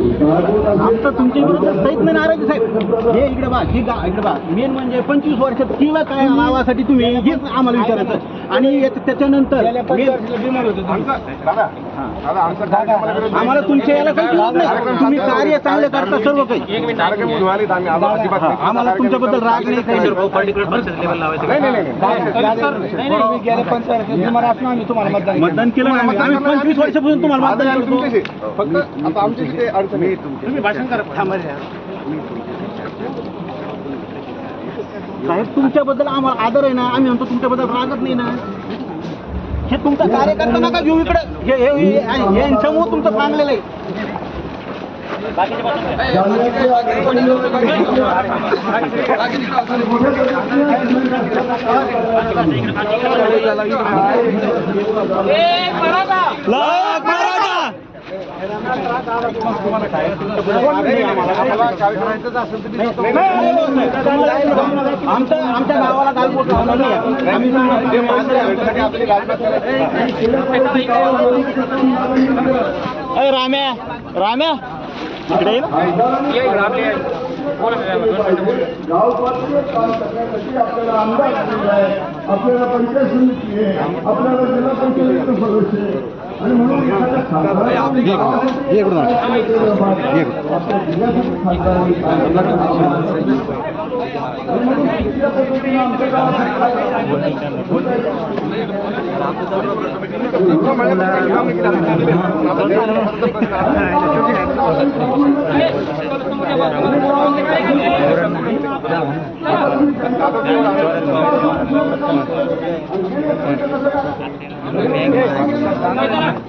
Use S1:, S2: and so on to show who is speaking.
S1: आमचं तुमच्या विरुद्ध सहित नाही नाराजी साहेब. हे इकडे बा ही गा इकडे बा मेन म्हणजे पंचवीस वर्षात किंवा काय नावासाठी तुम्ही हेच आम्हाला विचारायचं. आणि याच्या- त्याच्यानंतर आम्हाला तुमच्या याला काही विरोध नाही. तुम्ही कार्य चांगलं करता सर्व काही. आम्हाला तुमच्याबद्दल राग नाही काही. नाही. मतदान केलं. आम्ही आम्ही पंचवीस वर्षापासून तुम्हाला मतदान करतो.
S2: फक्त आता आमच्या इथे अडचण आहे.
S1: तुम्ही भाषण करा साहेब तुमच्याबद्दल आम्हाला आदर आहे ना. आम्ही म्हणतो तुमच्याबद्दल रागत नाही ना. हे तुमचा कार्यकर्ता नका घेऊ इकडे. हे हे- यांच्यामुळे तुमचं चांगलेलं आहे. लाख मराठा!
S2: आम्हाला कार्यक्रमाचं असेल तर
S1: नाही, नाही, नाही, नाही. आमच्या आमच्या गावाला गालबोट नाही राम्या राम्या. इकडे
S3: आपल्याला पंचायत समिती आहे. आपल्याला जिल्हा पंचायत सदस्य आहे. आणि म्हणून एखाद्या खासदाराने गावासाठी काय